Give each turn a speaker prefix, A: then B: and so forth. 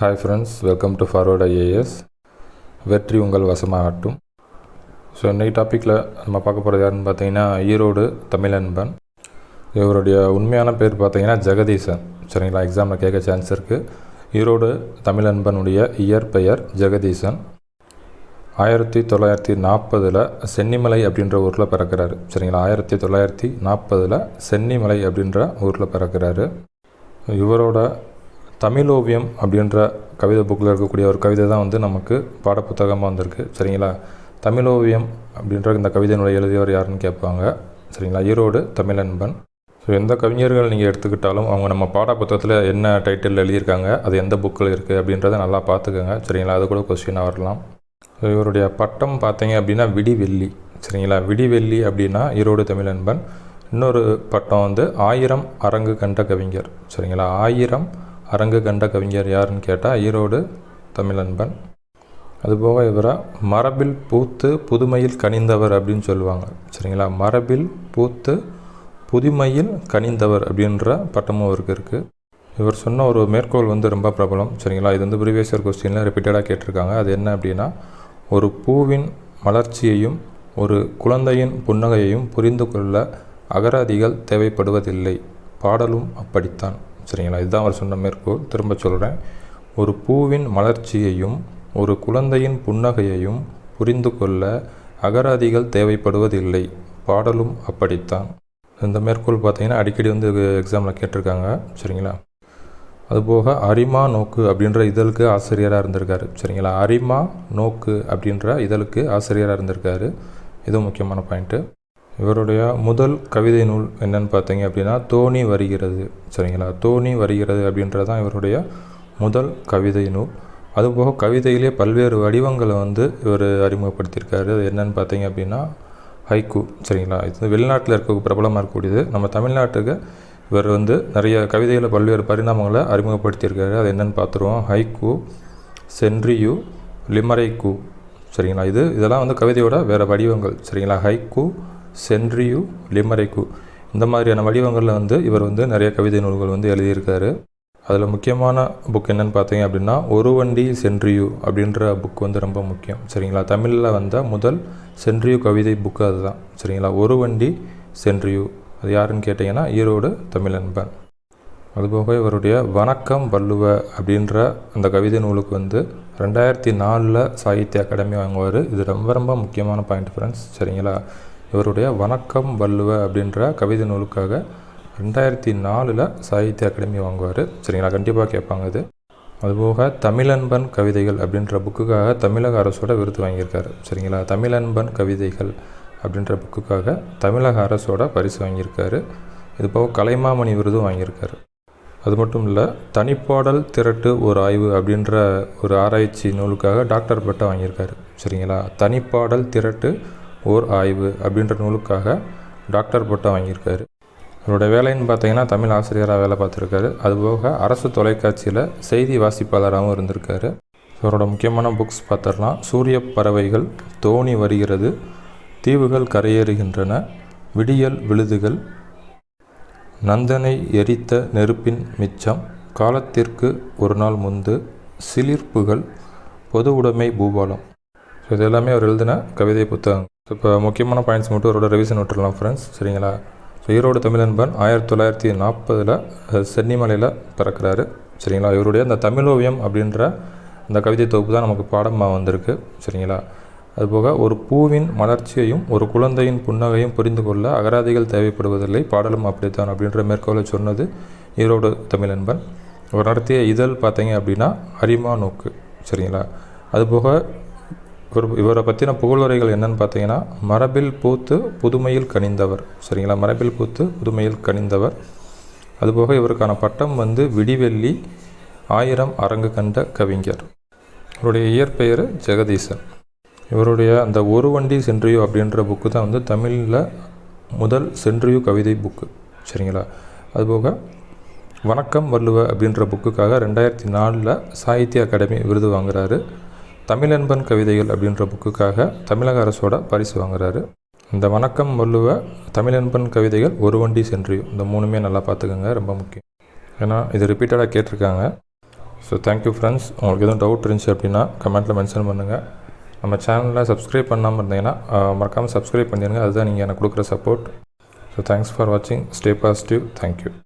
A: Hi friends welcome to forward IAS வெற்றி உங்கள் வசமாகட்டும். So இன்றைக்கி டாப்பிக்கில் நம்ம பார்க்க போகிறது யாருன்னு பார்த்தீங்கன்னா ஈரோடு தமிழன்பன். இவருடைய உண்மையான பேர் பார்த்தீங்கன்னா ஜெகதீசன். சரிங்களா? எக்ஸாமில் கேட்க சான்ஸ் இருக்குது ஈரோடு தமிழன்பனுடைய இயற்பெயர் ஜெகதீசன். ஆயிரத்தி தொள்ளாயிரத்தி நாற்பதில் சென்னிமலை அப்படின்ற ஊரில் பிறக்கிறாரு. சரிங்களா? ஆயிரத்தி தொள்ளாயிரத்தி நாற்பதில் சென்னிமலை அப்படின்ற ஊரில் பிறக்கிறாரு. இவரோட தமிழ் ஓவியம் அப்படின்ற கவிதை புக்கில் இருக்கக்கூடிய ஒரு கவிதை தான் வந்து நமக்கு பாடப்புத்தகமாக வந்திருக்கு. சரிங்களா? தமிழ் ஓவியம் அப்படின்ற இந்த கவிதையினுடைய எழுதியவர் யாருன்னு கேட்பாங்க. சரிங்களா? ஈரோடு தமிழன்பன். ஸோ எந்த கவிஞர்கள் நீங்கள் எடுத்துக்கிட்டாலும் அவங்க நம்ம பாடப்புத்தகத்தில் என்ன டைட்டில் எழுதியிருக்காங்க அது எந்த புக்கில் இருக்குது அப்படின்றத நல்லா பார்த்துக்கோங்க. சரிங்களா? அது கூட கொஸ்டினாக வரலாம். ஸோ இவருடைய பட்டம் பார்த்தீங்க அப்படின்னா விடிவெள்ளி. சரிங்களா? விடிவெள்ளி அப்படின்னா ஈரோடு தமிழன்பன். இன்னொரு பட்டம் வந்து ஆயிரம் அரங்கு கண்ட கவிஞர். சரிங்களா? ஆயிரம் அரங்கு கண்ட கவிஞர் யாருன்னு கேட்டால் ஈரோடு தமிழன்பன். அதுபோக இவரை மரபில் பூத்து புதுமையில் கனிந்தவர் அப்படின்னு சொல்லுவாங்க. சரிங்களா? மரபில் பூத்து புதுமையில் கனிந்தவர் அப்படின்ற பட்டமும் அவருக்கு இருக்குது இவர் சொன்ன ஒரு மேற்கோள் வந்து ரொம்ப பிரபலம். சரிங்களா? இது வந்து ப்ரீவியஸர் கொஸ்டின்லாம் ரிப்பீட்டடாக கேட்டிருக்காங்க. அது என்ன அப்படின்னா ஒரு பூவின் மலர்ச்சியையும் ஒரு குழந்தையின் புன்னகையையும் புரிந்து கொள்ள அகராதிகள் தேவைப்படுவதில்லை. பாடலும் அப்படித்தான். சரிங்களா? இதுதான் அவர் சொன்ன மேற்கோள். திரும்ப சொல்கிறேன் ஒரு பூவின் மலர்ச்சியையும் ஒரு குழந்தையின் புன்னகையையும் புரிந்து கொள்ள அகராதிகள் தேவைப்படுவதில்லை. பாடலும் அப்படித்தான். இந்த மேற்கோள் பார்த்தீங்கன்னா அடிக்கடி வந்து எக்ஸாமில் கேட்டிருக்காங்க. சரிங்களா? அதுபோக அரிமா நோக்கு அப்படின்ற இதழுக்கு ஆசிரியராக இருந்திருக்காரு. சரிங்களா? அரிமா நோக்கு அப்படின்ற இதழுக்கு ஆசிரியராக இருந்திருக்காரு. இதுவும் முக்கியமான பாயிண்ட்டு. இவருடைய முதல் கவிதை நூல் என்னன்னு பார்த்தீங்க அப்படின்னா தோணி வருகிறது. சரிங்களா? தோணி வருகிறது அப்படின்றது தான் இவருடைய முதல் கவிதை நூல். அதுபோக கவிதையிலே பல்வேறு வடிவங்களை வந்து இவர் அறிமுகப்படுத்தியிருக்காரு. அது என்னன்னு பார்த்தீங்க அப்படின்னா ஹைக்கூ. சரிங்களா? இது வெளிநாட்டில் இருக்க பிரபலமாக இருக்கக்கூடியது. நம்ம தமிழ்நாட்டுக்கு இவர் வந்து நிறைய கவிதையில் பல்வேறு பரிணாமங்களை அறிமுகப்படுத்தியிருக்காரு. அது என்னென்னு பார்த்துருவோம். ஹைக்கூ சென்ட்ரியூ லிமரைக்கூ சரிங்களா? இது இதெல்லாம் வந்து கவிதையோட வேறு வடிவங்கள். சரிங்களா? ஹைக்கூ சென்ட்ரியூ லிமரைக்கு. இந்த மாதிரியான வடிவங்களில் வந்து இவர் வந்து நிறைய கவிதை நூல்கள் வந்து எழுதியிருக்காரு. அதில் முக்கியமான புக் என்னென்னு பார்த்தீங்க அப்படின்னா ஒரு வண்டி சென்ட்ரியூ அப்படின்ற புக் வந்து ரொம்ப முக்கியம். சரிங்களா? தமிழில் வந்த முதல் சென்ட்ரியூ கவிதை புக்கு அதுதான். சரிங்களா? ஒரு வண்டி சென்ட்ரியூ அது யாருன்னு கேட்டிங்கன்னா ஈரோடு தமிழன்பன். அதுபோக இவருடைய வணக்கம் வள்ளுவ அப்படின்ற அந்த கவிதை நூலுக்கு வந்து ரெண்டாயிரத்தி நாலில் சாகித்ய அகாடமி வாங்குவார். இது ரொம்ப ரொம்ப முக்கியமான பாயிண்ட் ஃப்ரெண்ட்ஸ் சரிங்களா? இவருடைய வணக்கம் வள்ளுவ அப்படின்ற கவிதை நூலுக்காக ரெண்டாயிரத்தி நாலில் சாகித்ய அகாடமி வாங்குவார். சரிங்களா? கண்டிப்பாக கேட்பாங்க இது. அதுபோக தமிழன்பன் கவிதைகள் அப்படின்ற புக்குக்காக தமிழக அரசோட விருது வாங்கியிருக்காரு. சரிங்களா? தமிழன்பன் கவிதைகள் அப்படின்ற புக்குக்காக தமிழக அரசோட பரிசு வாங்கியிருக்காரு. இது போக கலைமாமணி விருதும் வாங்கியிருக்காரு. அது மட்டும் இல்லை தனிப்பாடல் திரட்டு ஒரு ஆய்வு அப்படின்ற ஒரு ஆராய்ச்சி நூலுக்காக டாக்டர் பட்டா வாங்கியிருக்காரு. சரிங்களா? தனிப்பாடல் திரட்டு ஓர் ஆய்வு அப்படின்ற நூலுக்காக டாக்டர் பட்டம் வாங்கியிருக்காரு. இவருடைய வேலைன்னு பார்த்தீங்கன்னா தமிழ் ஆசிரியராக வேலை பார்த்துருக்காரு. அதுபோக அரசு தொலைக்காட்சியில் செய்தி வாசிப்பாளராகவும் இருந்திருக்காரு. இவரோட முக்கியமான புக்ஸ் பார்த்துடலாம். சூரிய பறவைகள் தோணி வருகிறது. தீவுகள் கரையேறுகின்றன. விடியல் விழுதுகள். நந்தனை எரித்த நெருப்பின் மிச்சம். காலத்திற்கு ஒரு நாள் முந்து சிலிர்ப்புகள். பொது உடைமை பூபாலம். ஸோ இது எல்லாமே அவர் எழுதின கவிதை புத்தகம். இப்போ முக்கியமான பாயிண்ட்ஸ் மட்டும் அவரோட ரிவிஷன் விட்டுடலாம் ஃப்ரெண்ட்ஸ் சரிங்களா? ஸோ ஈரோடு தமிழன்பன் ஆயிரத்தி தொள்ளாயிரத்தி நாற்பதில் சென்னிமலையில் பிறக்கிறாரு. சரிங்களா? இவருடைய அந்த தமிழோவியம் அப்படின்ற அந்த கவிதை தொகுப்பு தான் நமக்கு பாடமாக வந்திருக்கு. சரிங்களா? அதுபோக ஒரு பூவின் மலர்ச்சியையும் ஒரு குழந்தையின் புன்னகையும் புரிந்து கொள்ள அகராதிகள் தேவைப்படுவதில்லை. பாடலும் அப்படித்தான் அப்படின்ற மேற்கோளை சொன்னது ஈரோடு தமிழன்பன். அவர் நடத்திய இதழ் பார்த்தீங்க அப்படின்னா அரிமா நோக்கு. சரிங்களா? அதுபோக இவர் இவரை பற்றின புகழுரைகள் என்னன்னு பார்த்தீங்கன்னா மரபில் பூத்து புதுமையில் கனிந்தவர். சரிங்களா? மரபில் பூத்து புதுமையில் கனிந்தவர். அதுபோக இவருக்கான பட்டம் வந்து விடிவெள்ளி ஆயிரம் அரங்கு கண்ட கவிஞர். இவருடைய இயற்பெயர் ஜெகதீசன். இவருடைய அந்த ஒரு வண்டி சென்ட்ரியூ அப்படின்ற புக்கு தான் வந்து தமிழில் முதல் சென்ட்ரியூ கவிதை புக்கு. சரிங்களா? அதுபோக வணக்கம் வள்ளுவ அப்படின்ற புக்குக்காக ரெண்டாயிரத்தி நாலில் சாகித்ய அகாடமி விருது வாங்குறாரு. தமிழன்பன் கவிதைகள் அப்படின்ற புக்குக்காக தமிழக அரசோட பரிசு வாங்குறாரு. இந்த வணக்கம் வள்ளுவ தமிழன்பன் கவிதைகள் ஒரு வண்டி சென்றியும் இந்த மூணுமே நல்லா பார்த்துக்கோங்க ரொம்ப முக்கியம். ஏன்னா இது ரிப்பீட்டடாக கேட்டிருக்காங்க. ஸோ தேங்க்யூ ஃப்ரெண்ட்ஸ் உங்களுக்கு எதுவும் டவுட் இருந்துச்சு அப்படின்னா கமெண்ட்டில் மென்ஷன் பண்ணுங்கள் நம்ம சேனலில் சப்ஸ்கிரைப் பண்ணாமல் இருந்தீங்கன்னா மறக்காமல் சப்ஸ்கிரைப் பண்ணிடுங்க. அதுதான் நீங்கள் எனக்கு கொடுக்குற சப்போர்ட் ஸோ தேங்க்ஸ் ஃபார் வாட்சிங் ஸ்டே பாசிட்டிவ் தேங்க்யூ